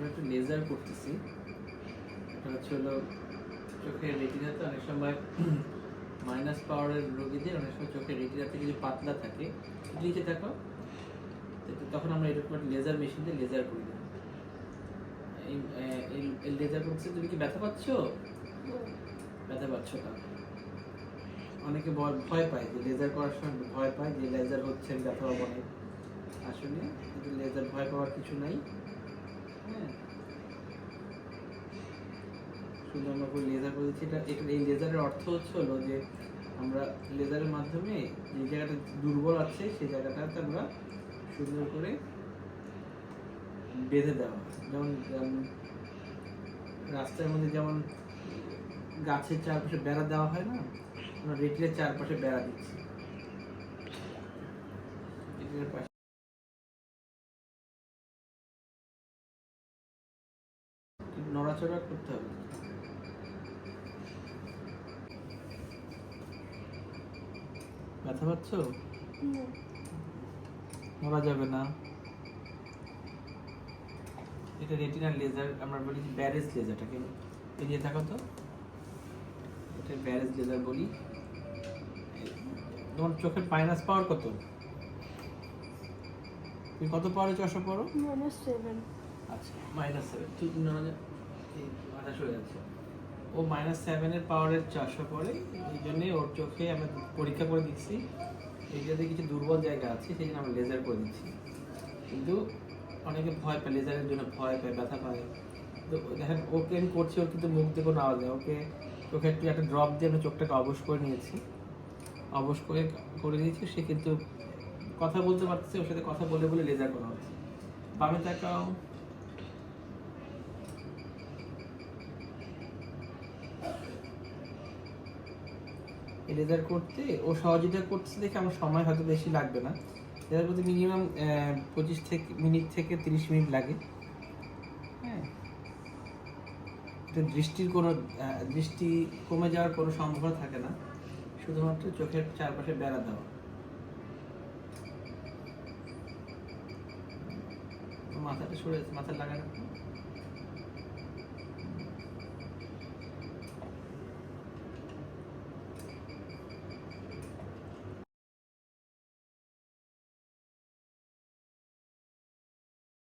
আমরা একটু লেজার করতেছি। এটা হচ্ছে হলো চোখের রেটিনাতে অনেক সময় মাইনাস পাওয়ারের রোগীদের অনেক সময় চোখের রেটিনাতে যদি পাতলা থাকে নিচে থাকো। তখন আমরা এরকম লেজার মেশিন দিয়ে লেজার করি। এই লেজার করতে তুমি কি ব্যথা পাচ্ছ? ব্যথা পাচ্ছ না। অনেকে ভয় পায় যে লেজার করার সময় ভয় পায় যে লেজার হচ্ছে, ব্যথা পাবো আসলে লেজার ভয় পাওয়ার কিছু নাই। শুধু আমরা লেজার এটা এই লেজারের অর্থ হচ্ছে হলো যে আমরা লেজারের মাধ্যমে যে জায়গাটা দুর্বল আছে সেই জায়গাটাতে আমরা সুন্দর করে বেঁধে দেওয়া যেমন রাস্তার মধ্যে যেমন গাছের চারপাশে বেড়া দেওয়া হয় না, আমরা রেটিনের চারপাশে বেড়া দিচ্ছি। পাশে নড়াচড়া করতে হবে। ব্যথা পাচ্ছ? নড়া যাবে না। এটা রেটিনাল লেজার আমরা বলি ব্যারেজ লেজারটাকে। এগিয়ে থাকো তো। এটা ব্যারেজ লেজার বলি। তোমার চোখের মাইনাস পাওয়ার কত? তুমি কত পাওয়ারে চশমা পড়ো মাইনাস সেভেন আচ্ছা মাইনাস সেভেন ঠিক না আঠাশ হয়ে যাচ্ছে। ও মাইনাস সেভেনের পাওয়ারের চারশো পড়ে এই জন্যে ওর চোখে আমরা পরীক্ষা করে দিচ্ছি। এইটাতে কিছু দুর্বল জায়গা আছে, সেই জন্য আমরা লেজার করে দিচ্ছি। কিন্তু অনেকে ভয় পায় লেজারের জন্য ভয় পায়, ব্যথা পায়। তো দেখেন, ওকে আমি করছি, ওর কিন্তু মুখ দিয়ে কোনো নেই। ওকে চোখে একটু, একটা ড্রপ দিয়ে আমি চোখটাকে অবশ করে নিয়েছি। অবশ করে করে দিয়েছি, সে কিন্তু কথা বলতে পারতেছে, ওর সাথে কথা বলে বলে লেজার করা হচ্ছে। বামে তাকাও। এই লেজার করতে, ও সহযোগিতা করতেছে দেখে আমার সময় হয়তো বেশি লাগবে না। লেজার করতে মিনিমাম পঁচিশ থেকে মিনিট থেকে তিরিশ মিনিট লাগে। হ্যাঁ। দৃষ্টির কোনো দৃষ্টি কমে যাওয়ার কোনো সম্ভাবনা থাকে না। শুধুমাত্র চোখের চারপাশে বেড়া দেওয়া। মাথাটা সরে মাথা লাগানো